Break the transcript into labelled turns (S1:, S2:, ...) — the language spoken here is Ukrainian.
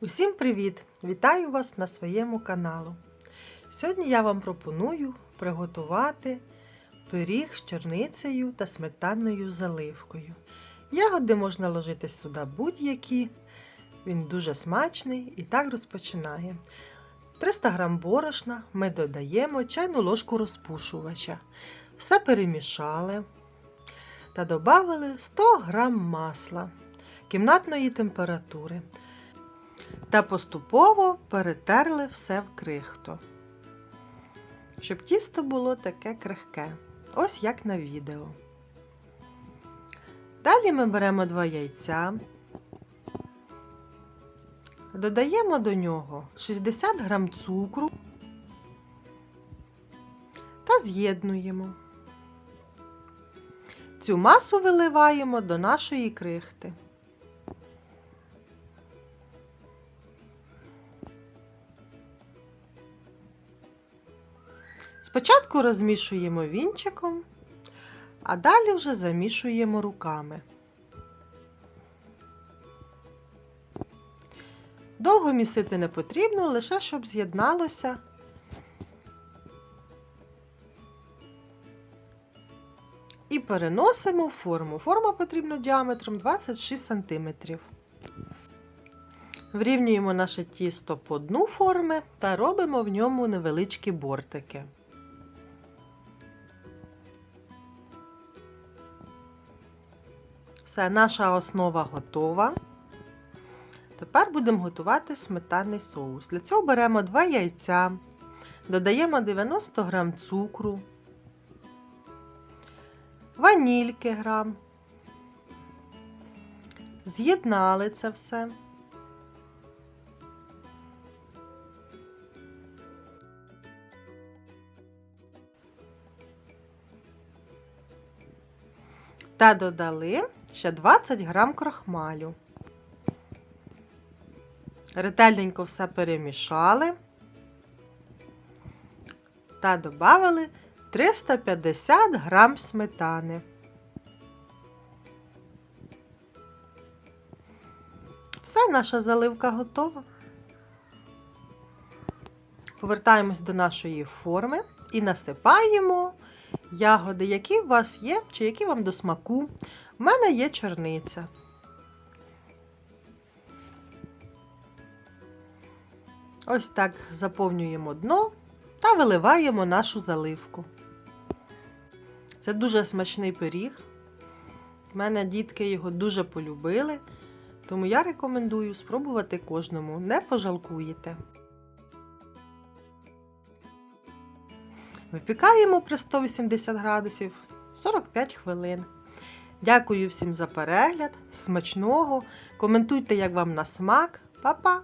S1: Усім привіт! Вітаю вас на своєму каналу. Сьогодні я вам пропоную приготувати пиріг з чорницею та сметанною заливкою. Ягоди можна ложити сюди будь-які, він дуже смачний і так розпочинає. 300 г борошна ми додаємо чайну ложку розпушувача. Все перемішали та додали 100 г масла кімнатної температури та поступово перетерли все в крихту, щоб тісто було таке крихке, ось як на відео. Далі ми беремо два яйця, додаємо до нього 60 г цукру та з'єднуємо. Цю масу виливаємо до нашої крихти. Спочатку розмішуємо вінчиком, а далі вже замішуємо руками. Довго місити не потрібно, лише щоб з'єдналося. І переносимо в форму. Форма потрібна діаметром 26 см. Врівнюємо наше тісто по дну форми та робимо в ньому невеличкі бортики. Все, наша основа готова. Тепер будемо готувати сметанний соус. Для цього беремо 2 яйця, додаємо 90 г цукру, ванільки грам. З'єднали це все. Та додали ще 20 грам крохмалю. Ретельненько все перемішали та додали 350 грам сметани. Все, наша заливка готова. Повертаємось до нашої форми і насипаємо ягоди, які у вас є, чи які вам до смаку. У мене є чорниця. Ось так заповнюємо дно та виливаємо нашу заливку. Це дуже смачний пиріг. У мене дітки його дуже полюбили, тому я рекомендую спробувати кожному, не пожалкуєте. Випікаємо при 180 градусів 45 хвилин. Дякую всім за перегляд, смачного. Коментуйте, як вам на смак. Па-па!